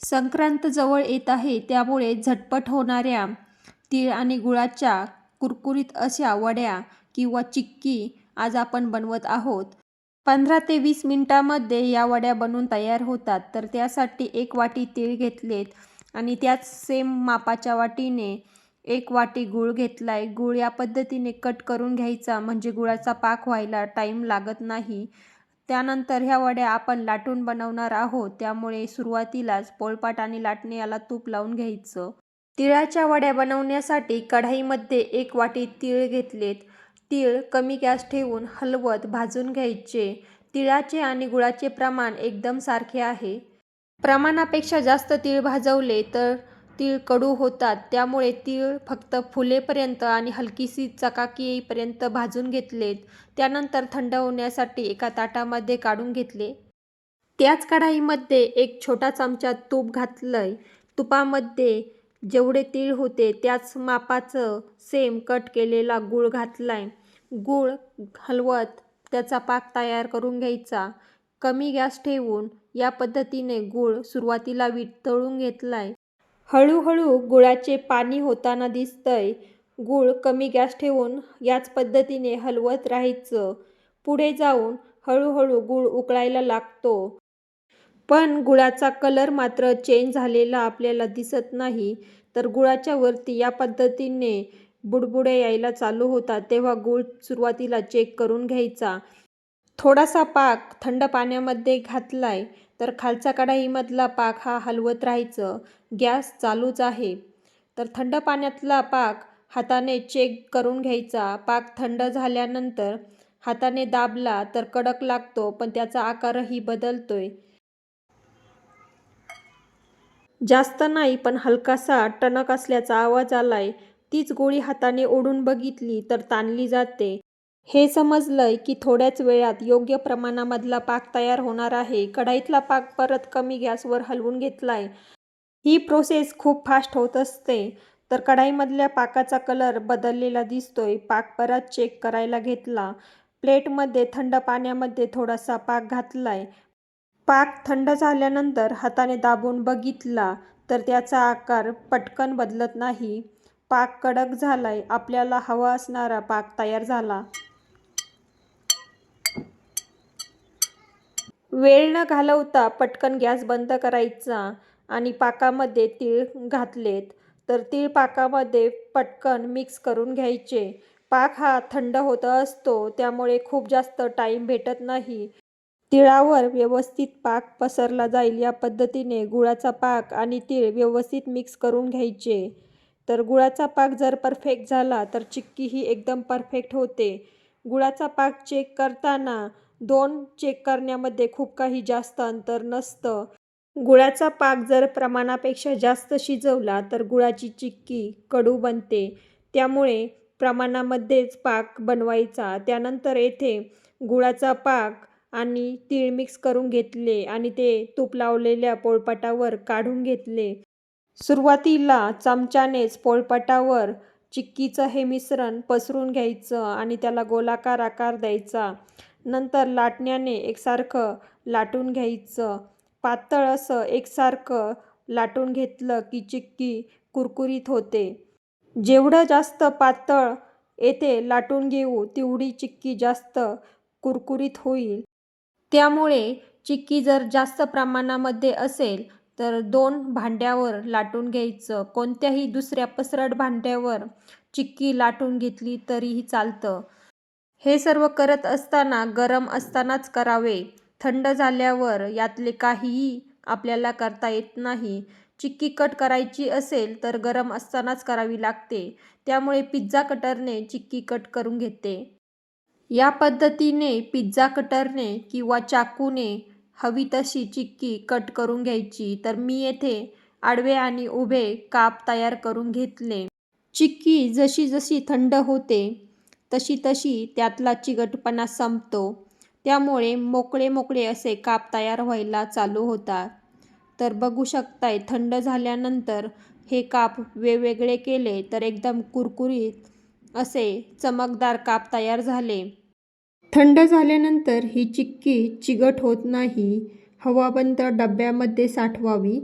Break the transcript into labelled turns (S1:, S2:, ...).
S1: संक्रांत जवळ येत आहे त्यामुळे झटपट होणाऱ्या तीळ आणि गुळाच्या कुरकुरीत अशा वड्या किंवा चिक्की आज आपण बनवत आहोत. पंधरा ते वीस मिनटामध्ये या वड्या बनून तयार होतात. तर त्यासाठी एक वाटी तीळ घेतलेत आणि त्याच सेम मापाच्या वाटीने एक वाटी गूळ घेतलाय. गूळ या पद्धतीने कट करून घ्यायचा म्हणजे गुळाचा पाक व्हायला टाईम लागत नाही. त्यानंतर ह्या वड्या आपण लाटून बनवणार आहोत त्यामुळे सुरुवातीलाच पोळपाट आणि लाटणे याला तूप लावून घ्यायचं. तिळाच्या वड्या बनवण्यासाठी कढाईमध्ये एक वाटी तीळ घेतलेत. तीळ कमी गॅस ठेवून हलवत भाजून घ्यायचे. तिळाचे आणि गुळाचे प्रमाण एकदम सारखे आहे. प्रमाणापेक्षा जास्त तीळ भाजवले तर तीळ कडू होतात त्यामुळे तीळ फक्त फुलेपर्यंत आणि हलकीशी चकाकी येईपर्यंत भाजून घेतलेत. त्यानंतर थंड होण्यासाठी एका ताटामध्ये काढून घेतले. त्याच कढाईमध्ये एक छोटा चमचा तूप घातलंय. तुपामध्ये जेवढे तीळ होते त्याच मापाचं सेम कट केलेला गूळ घातलाय. गूळ हलवत त्याचा पाक तयार करून घ्यायचा. कमी गॅस ठेवून या पद्धतीने गूळ सुरुवातीला वितळून घेतलाय. हळूहळू गुळाचे पाणी होताना दिसतंय. गूळ कमी गॅस ठेवून याच पद्धतीने हलवत राहायचं. पुढे जाऊन हळूहळू गूळ उकळायला लागतो. पण गुळाचा कलर मात्र चेंज झालेला आपल्याला दिसत नाही. तर गुळाच्या वरती या पद्धतीने बुडबुडे यायला चालू होतात तेव्हा गूळ सुरुवातीला चेक करून घ्यायचा. थोडासा पाक थंड पाण्यामध्ये घातलाय तर खालच्या कढाईमधला पाक हा हलवत राहायचं. गॅस चालूच आहे. तर थंड पाण्यातला पाक हाताने चेक करून घ्यायचा. पाक थंड झाल्यानंतर हाताने दाबला तर कडक लागतो पण त्याचा आकारही बदलतोय. जास्त नाही पण हलकासा टणक असल्याचा आवाज आलाय. तीच गोळी हाताने ओढून बघितली तर ताणली जाते हे समजलंय की थोड्याच वेळात योग्य प्रमाणामधला पाक तयार होणार आहे. कढाईतला पाक परत कमी गॅसवर हलवून घेतलाय. ही प्रोसेस खूप फास्ट होत असते. तर कढाईमधल्या पाकाचा कलर बदललेला दिसतोय. पाक परत चेक करायला घेतला. प्लेटमध्ये थंड पाण्यामध्ये थोडासा पाक घातलाय. पाक थंड झाल्यानंतर हाताने दाबून बघितला तर त्याचा आकार पटकन बदलत नाही. पाक कडक झालाय. आपल्याला हवा असणारा पाक तयार झाला. वेळ न घालवता पटकन गॅस बंद करायचा आणि पाकामध्ये तीळ घातलेत तर तीळ पाकामध्ये पटकन मिक्स करून घ्यायचे. पाक हा थंड होत असतो त्यामुळे खूप जास्त टाईम भेटत नाही. तिळावर व्यवस्थित पाक पसरला जाईल या पद्धतीने गुळाचा पाक आणि तीळ व्यवस्थित मिक्स करून घ्यायचे. तर गुळाचा पाक जर परफेक्ट झाला तर चिक्की ही एकदम परफेक्ट होते. गुळाचा पाक चेक करताना दोन चेक करण्यामध्ये खूप काही जास्त अंतर नसतं. गुळाचा पाक जर प्रमाणापेक्षा जास्त शिजवला तर गुळाची चिक्की कडू बनते. त्यामुळे प्रमाणामध्येच पाक बनवायचा. त्यानंतर येथे गुळाचा पाक आणि तीळ मिक्स करून घेतले आणि ते तूप लावलेल्या पोळपाटावर काढून घेतले. सुरुवातीला चमच्यानेच पोळपाटावर चिक्कीचं हे मिश्रण पसरून घ्यायचं आणि त्याला गोलाकार आकार द्यायचा. नंतर लाटण्याने एकसारखं लाटून घ्यायचं. पातळ असं एकसारखं लाटून घेतलं की चिक्की कुरकुरीत होते. जेवढं जास्त पातळ येथे लाटून घेऊ तेवढी चिक्की जास्त कुरकुरीत होईल. त्यामुळे चिक्की जर जास्त प्रमाणामध्ये असेल तर दोन भांड्यावर लाटून घ्यायचं. कोणत्याही दुसऱ्या पसरट भांड्यावर चिक्की लाटून घेतली तरीही चालतं. हे सर्व करत असताना गरम असतानाच करावे. थंड झाल्यावर यातले काहीही आपल्याला करता येत नाही. चिक्की कट करायची असेल तर गरम असतानाच करावी लागते. त्यामुळे पिझ्झा कटरने चिक्की कट करून घेते. या पद्धतीने पिझ्झा कटरने किंवा चाकूने हवी तशी चिक्की कट करून घ्यायची. तर मी येथे आडवे आणि उभे काप तयार करून घेतले. चिक्की जशी जशी थंड होते तशी तशी त्यातला चिकटपणा संपतो. त्यामुळे मोकळे मोकळे असे काप तयार व्हायला चालू होतात. तर बघू शकताय थंड झाल्यानंतर हे काप वेगवेगळे केले तर एकदम कुरकुरीत असे चमकदार काप तयार झाले. थंड झाल्यानंतर ही चिक्की चिकट होत नाही. हवाबंद डब्यामध्ये साठवावी.